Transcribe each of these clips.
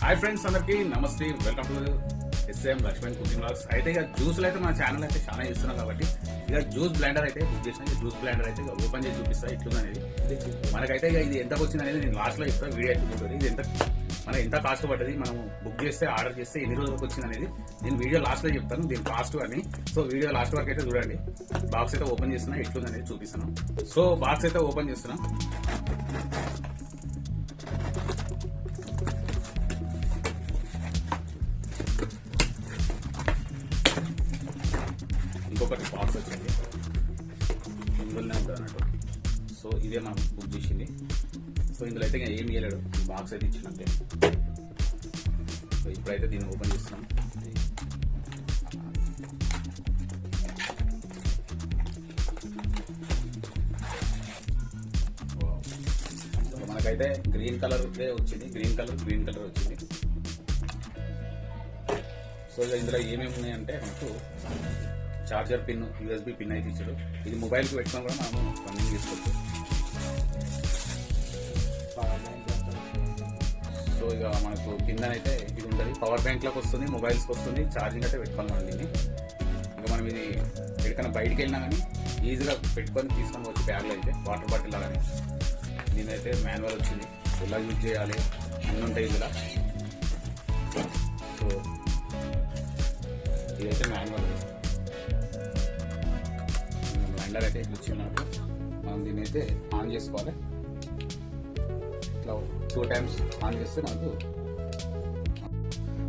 Hi friends అందరికి నమస్తే. Welcome to S M Laxman cooking blogs అయితే ఇక జ్యూస్లు అయితే మన ఛానల్ అయితే చాలా ఇస్తున్నాం కాబట్టి ఇక జ్యూస్ బ్లాండర్ అయితే బుక్ చేసిన. జ్యూస్ బ్లాండర్ అయితే ఓపెన్ చేసి చూపిస్తా ఇట్లుంది అనేది మనకైతే ఇక ఇది ఎంతకు వచ్చింది అనేది నేను లాస్ట్లో లో వీడియో అయితే ఇది ఎంత మన ఎంత కాస్ట్ పడ్డది మనం బుక్ చేస్తే ఆర్డర్ చేస్తే ఎన్ని రోజులకు వచ్చింది అనేది నేను వీడియో లాస్ట్లో చెప్తాను దీని కాస్ట్ అని సో వీడియో లాస్ట్ వరకు అయితే చూడండి. బాక్స్ అయితే ఓపెన్ చేస్తున్నా ఎట్లుంది అనేది చూపిస్తాను. సో బాక్స్ అయితే ఓపెన్ చేస్తున్నాం. ఇంకొకటి బాక్స్ వచ్చింది. ఇందులోనే ఉంటుంది అన్నట్టు. సో ఇదే మనం బుక్ చేసింది. సో ఇందులో అయితే ఏం చేయలేడు బాక్స్ అయితే ఇచ్చినట్టే సో ఇప్పుడైతే దీన్ని ఓపెన్ చేస్తున్నాం. మనకైతే గ్రీన్ కలర్ వచ్చింది. గ్రీన్ కలర్ గ్రీన్ కలర్ వచ్చింది. సో ఇక ఇందులో ఏమేమి ఉన్నాయంటే మనకు చార్జర్ పిన్ యూఎస్బి పిన్ అయితే ఇచ్చాడు. ఇది మొబైల్కి పెట్టుకొని కూడా మనం రన్నింగ్ చేసుకోవచ్చు సో ఇక మనకు కిందనైతే ఇది ఉంటుంది. పవర్ బ్యాంక్లోకి వస్తుంది మొబైల్స్కి వస్తుంది ఛార్జింగ్ అయితే పెట్టుకోవాలి మనం దీన్ని. ఇంకా మనం ఇది ఎక్కడికైనా బయటికి వెళ్ళినా కానీ ఈజీగా పెట్టుకొని తీసుకొని వచ్చి బ్యాగ్లో అయితే వాటర్ బాటిల్ లాగానే. దీనైతే మాన్యువల్ వచ్చింది. ఎలా యూజ్ చేయాలి? అన్నీ ఉంటాయి ఇందులో. సో ఇదైతే మాన్యువల్. బ్లెండర్ అయితే ఇట్లా ఇచ్చింది మనం దీన్ని అయితే ఆన్ చేసుకోవాలి. ఇట్లా టూ టైమ్స్ ఆన్ చేస్తే మనకు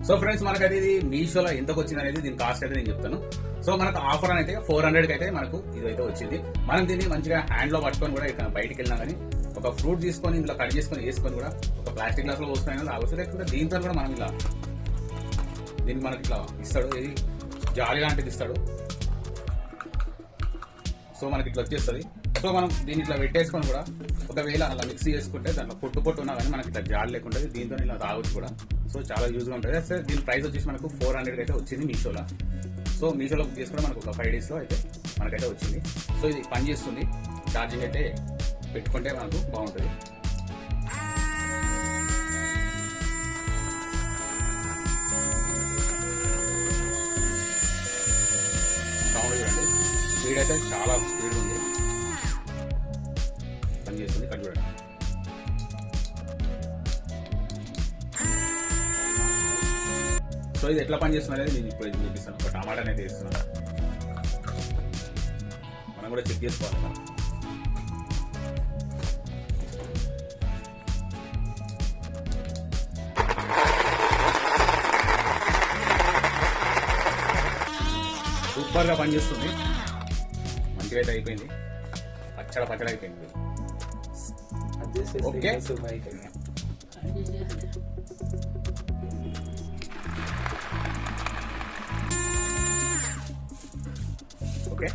సో ఫ్రెండ్స్ మనకైతే ఇది మీషోలో ఎంతకు వచ్చింది అనేది దీని కాస్ట్ అయితే నేను చెప్తాను. సో మనకు ఆఫర్ అని అయితే ఫోర్ హండ్రెడ్కి అయితే మనకు ఇదైతే వచ్చింది. మనం దీన్ని మంచిగా హ్యాండ్లో పట్టుకొని కూడా ఇక్కడ బయటికి వెళ్ళినా కానీ ఒక ఫ్రూట్ తీసుకొని ఇందులో కట్ చేసుకొని వేసుకొని కూడా ఒక ప్లాస్టిక్ గ్లాస్లో పోసుకొని తాగొచ్చు లేకపోతే దీంతో కూడా మనం ఇలా దీన్ని మనకి ఇట్లా ఇస్తాడు. ఇది జాలి లాంటిది ఇస్తాడు. సో మనకి ఇట్లా వచ్చేస్తుంది. సో మనం దీన్ని ఇట్లా పెట్టేసుకొని కూడా ఒకవేళ అలా మిక్సీ చేసుకుంటే దాంట్లో పొట్టు పొట్టు ఉన్నా కానీ మనకి ఇట్లా జాడ్ లేకుండా దీంతో ఇలా తాగొచ్చు కూడా. సో చాలా యూజ్గా ఉంటుంది. సో దీని ప్రైస్ వచ్చేసి మనకు ఫోర్ హండ్రెడ్ అయితే వచ్చింది మీషోలో. సో మీషోలో బుక్ చేసుకోవడం మనకు ఒక ఫైవ్ డేస్లో అయితే మనకైతే వచ్చింది. సో ఇది పని చేస్తుంది ఛార్జింగ్ అయితే పెట్టుకుంటే మనకు బాగుంటుంది. అయితే చాలా స్పీడ్ ఉంది. పని చేస్తుంది ఇక్కడ చూడండి సో ఇది ఎట్లా పని చేస్తుంది అనేది నేను ఇప్పుడు చూపిస్తాను ఒక టమాటా అనేది వేస్తున్నాను. మనం కూడా చెక్ చేసుకోవాలి సూపర్గా పనిచేస్తుంది అయితే అయిపోయింది. పచ్చడ పచ్చడి అయిపోయింది. ఓకే. ఓకే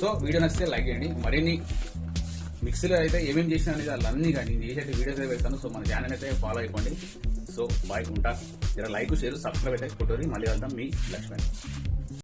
సో వీడియో నచ్చితే లైక్ చేయండి. మరిన్ని మిక్సీలో అయితే ఏమేమి చేసిన అనేది వాళ్ళన్నీ కానీ నేను చేసే వీడియోస్ అయితే పెడతాను. సో మన ఛానల్ అయితే ఫాలో అయిపోండి. సో బాయ్ ఉంటా. జర లైక్ షేర్ సబ్స్క్రైబ్ అయితే కొట్టరి మళ్ళీ వెళ్తాం మీ లక్ష్మణ్.